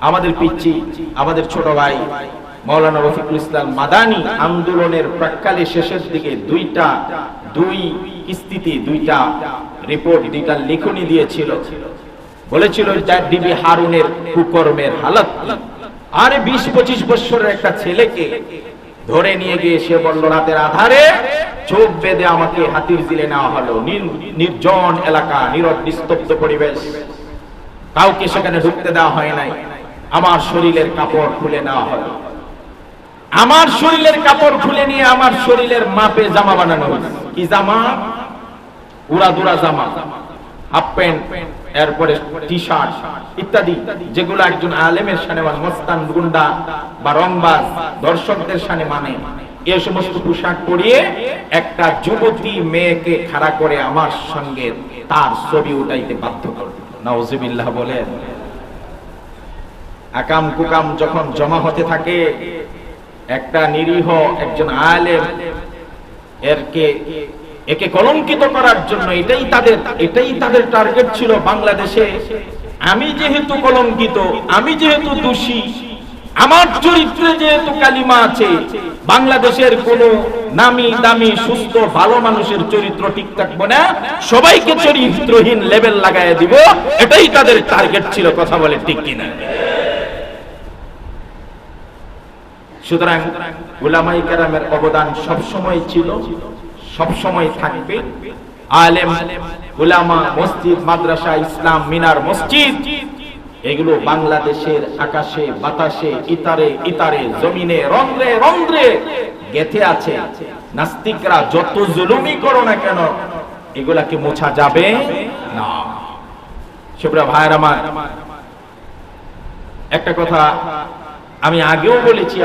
আমাদের পিচ্ছি আমাদের ছোট ভাই, মৌলানা রফিকুল ইসলাম মাদানি আন্দোলনের প্রাককালে শেষের দিকে দুইটা, দুই কিস্তিতে দুইটা রিপোর্ট দুইটা লেখনি দিয়েছিল। বলেছিল ডিবি হারুনের কুকর্মের হালত। আরে বিশ, পঁচিশ বছরের একটা ছেলেকে ধরে নিয়ে গিয়ে সে বলল, রাতের আধারে চোখ বেঁধে আমাকে হাতির জিলে নেওয়া হলো। নির- নির্জন এলাকা নীরব নিস্তব্ধ পরিবেশ। কাউকে সেখানে ঢুকতে দেওয়া হয় নাই। আমার শরীরের কাপড় খুলে নেওয়া হলো আমার শরীরের কাপড় খুলে নিয়ে আমার শরীরের মাপে জামা বানানো হলো কি জামা? উড়া দুরা জামা, হাফ প্যান্ট, এরপরে টি শার্ট ইত্যাদি, যেগুলো একজন আলেমের সানে বা মস্তান, গুন্ডা বা রংবাজ, দর্শকদের সানে মানে। এ সমস্ত পোশাক পরিয়ে একটা যুবতী মেয়েকে খাড়া করে আমার সঙ্গে তার ছবি উঠাইতে বাধ্য করবে। নাউজুবিল্লাহ বলেন। আকাম কুকাম যখন জমা হতে থাকে, একটা নিরীহ একজন আলেম এরকে, একে কলঙ্কিত করার জন্য এটাই তাদের এটাই তাদের টার্গেট ছিল বাংলাদেশে। আমি যেহেতু কলঙ্কিত, আমি যেহেতু দোষী, আমার চরিত্রে যেহেতু কালিমা আছে, বাংলাদেশের কোন নামি দামি সুস্থ ভালো মানুষের চরিত্র ঠিক থাকব না, সবাইকে চরিত্রহীন লেভেল লাগায় দিব, এটাই তাদের টার্গেট ছিল, কথা বলে ঠিক কিনা। সুতরাং উলামাই কেরামের অবদান সবসময় ছিল, সবসময় থাকবে। আলেম, উলামা, মসজিদ, মাদ্রাসা, ইসলাম, মিনার মসজিদ, এগুলো বাংলাদেশের আকাশে, বাতাসে, ইতারে ইতারে, জমিনে, রন্ধ্রে রন্ধ্রে গেথে আছে। নাস্তিকরা যত জুলুমি করো না কেন, এগুলাকে মোছা যাবে না। সুপ্রা ভাইয়ের আমার, একটা কথা আমি আগেও বলেছি